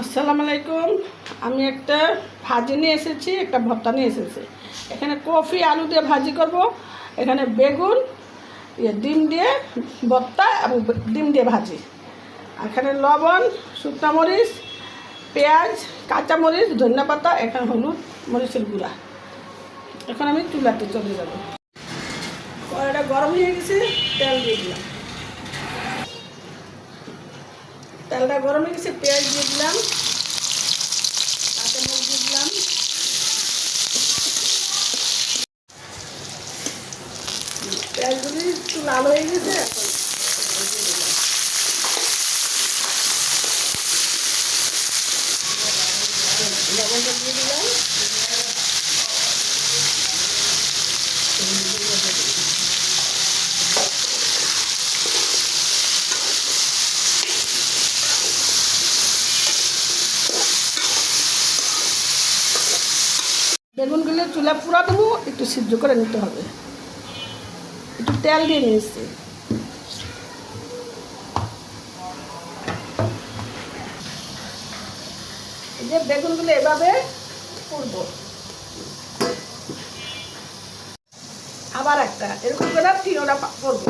আসসালামু আলাইকুম। আমি একটা ভাজি নিয়ে এসেছি, একটা ভর্তা নিয়ে এসেছি। এখানে কফি, আলু দিয়ে ভাজি করব। এখানে বেগুন ইয়ে ডিম দিয়ে ভর্তা এবং ডিম দিয়ে ভাজি। এখানে লবণ, শুকনো মরিচ, পেঁয়াজ কাঁচামরিচ ধনিয়া পাতা, এখানে হলুদ মরিচের গুঁড়া। এখন আমি চুলাতে চলে যাব। কড়াইটা গরম হয়ে গেছে, তেল দিয়ে দিলাম। তেলটা গরম হয়ে গেছে পেঁয়াজ দিয়ে দিলাম, কাঁচামরিচ দিয়ে দিলাম। পেঁয়াজগুলি একটু লাল হয়ে গেছে, এখন দিয়ে দিলাম। লবণটা দিয়ে দিলাম বেগুনগুলো চুলা পুরা দেবো, একটু সিদ্ধ করে নিতে হবে। একটু তেল দিয়ে নিয়েছি। যে বেগুনগুলো এভাবে করব। আবার একটা, এরকম করে তিনোটা করব।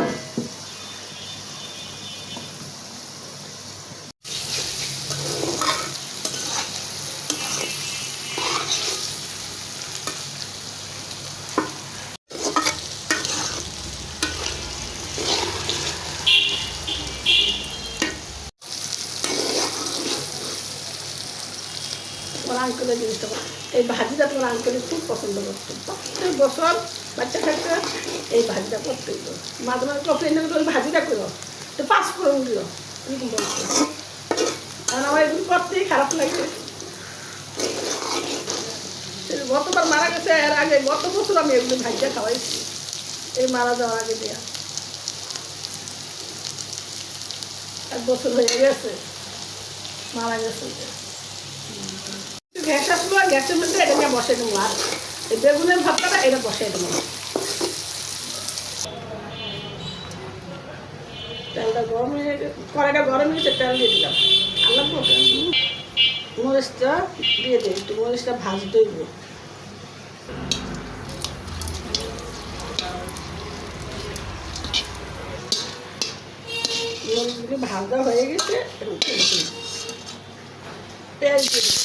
তোমার আঙ্কেলের জিনিসটা। এই ভাজিটা তোমার আঙ্কেলে খুব পছন্দ করতো। প্রত্যেক বছর বাচ্চা থাকতে এই ভাজিটা করতেই তো মাঝে মাঝে কফি এনে ওই ভাজিটা করো। তো পাস করে দিল এরকম বলতো কারণ আমার এগুলো করতেই খারাপ লাগে। গতবার মারা গেছে, এর আগে গত বছর আমি এগুলো ভাজিটা খাওয়াইছি। এই মারা যাওয়ার আগে দেওয়া এক বছর হয়ে গেছে, মারা গেছে। গ্যাস আসলো গ্যাসের মধ্যে এটা নিয়ে বসে দেবো। আর এই বেগুনের ভাতটা এটা বসে দেবো। তেলটা গরম হয়ে কড়াইটা গরম হয়ে গেছে, তেল দিয়ে দিলাম। আল্লাহ মরিচটা দিয়ে দিই একটু মরিচটা ভাজতে হইব মরিচগুলি ভাজা হয়ে গেছে। পেঁয়াজ দিয়ে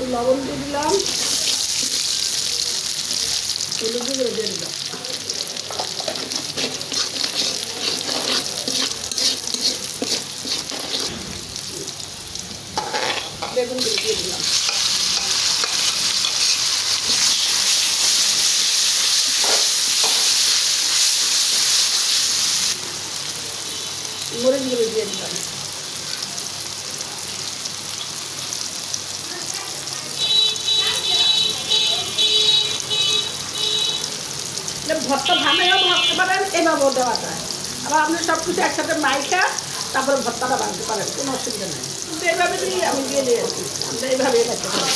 একটু লবণ দিয়ে দিলাম। হলুদ দিয়ে দিলাম বেগুন গুঁড়ো দিয়ে দিলাম মরিচ গুঁড়ো দিয়ে দিলাম এটা ভর্তা ভামেও ভাবতে পারেন, এভাবেও দেওয়া যায়। আবার আপনি সব কিছু একসাথে মাইখা তারপরে ভর্তাটা বানাতে পারেন, কোনো অসুবিধা নেই। কিন্তু এইভাবে দিয়ে আমি দিয়ে দিয়েছি আমরা এইভাবেই করতে পারি।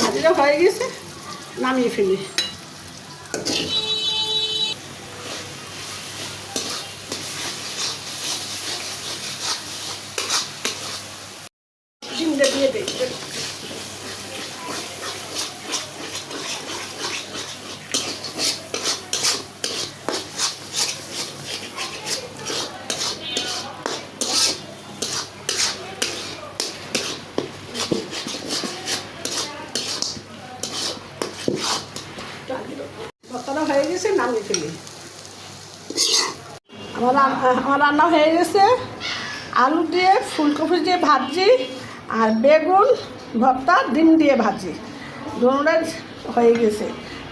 ভাজিটা হয়ে গেছে, নামিয়ে ফেলি। ডিমটা দিয়ে দিই ভর্তাটা হয়ে গেছে, নামিয়ে ফেলি। আমার আমার রান্না হয়ে গেছে। আলু দিয়ে ফুলকপি দিয়ে ভাজি আর বেগুন, ভর্তা, ডিম দিয়ে ভাজি। দুটোটাই হয়ে গেছে।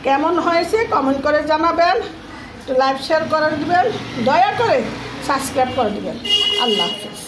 কেমন হয়েছে কমেন্ট করে জানাবেন। একটু লাইভ শেয়ার করে দেবেন। দয়া করে সাবস্ক্রাইব করে দেবেন। আল্লাহ হাফিজ।